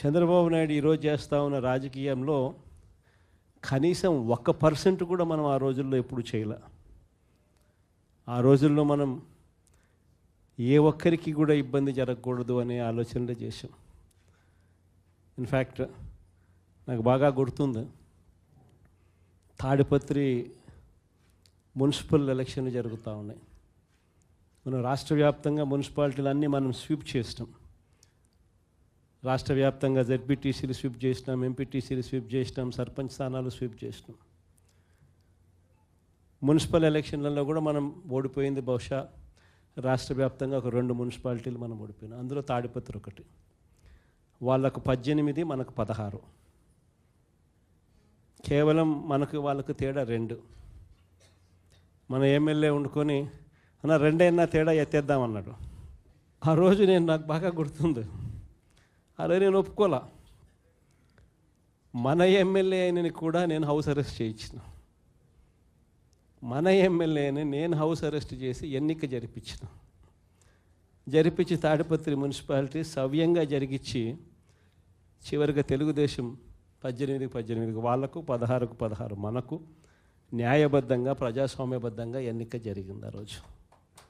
చంద్రబాబు నాయుడు ఈరోజు చేస్తూ ఉన్న రాజకీయంలో కనీసం ఒక్క పర్సెంట్ కూడా మనం ఆ రోజుల్లో ఎప్పుడు చేయలే. ఆ రోజుల్లో మనం ఏ ఒక్కరికి కూడా ఇబ్బంది జరగకూడదు అనే ఆలోచనలు చేసాం ఇన్ఫ్యాక్ట్ నాకు బాగా గుర్తుంది. తాడిపత్రి మున్సిపల్ ఎలక్షన్లు జరుగుతూ ఉన్నాయి. మనం రాష్ట్ర వ్యాప్తంగా మున్సిపాలిటీలు అన్నీ మనం స్వీప్ చేస్తాం రాష్ట్ర వ్యాప్తంగా జెడ్పీటీసీలు స్వీప్ చేసినాం ఎంపీటీసీలు స్వీప్ చేసినాం సర్పంచ్ స్థానాలు స్వీప్ చేసినాం. మున్సిపల్ ఎలక్షన్లలో కూడా మనం ఓడిపోయింది బహుశా రాష్ట్ర వ్యాప్తంగా ఒక రెండు మున్సిపాలిటీలు మనం ఓడిపోయినాం. అందులో తాడిపత్రి ఒకటి. వాళ్ళకు పద్దెనిమిది మనకు పదహారు. కేవలం మనకు వాళ్ళకు తేడా రెండు. మన ఎమ్మెల్యే వండుకొని అన్న రెండైనా తేడా ఎత్తేద్దామన్నాడు ఆ రోజు నేను నాకు బాగా గుర్తుంది. అరే నేను ఒప్పుకోలా. మన ఎమ్మెల్యే అయినని కూడా నేను హౌస్ అరెస్ట్ చేయించిన. మన ఎమ్మెల్యేని నేను హౌస్ అరెస్ట్ చేసి ఎన్నిక జరిపించిన. జరిపించి తాడిపత్రి మున్సిపాలిటీ సవ్యంగా జరిగించి చివరిగా తెలుగుదేశం పద్దెనిమిదికి పద్దెనిమిదికి వాళ్ళకు పదహారుకు పదహారు మనకు న్యాయబద్ధంగా ప్రజాస్వామ్యబద్ధంగా ఎన్నిక జరిగింది ఆ రోజు.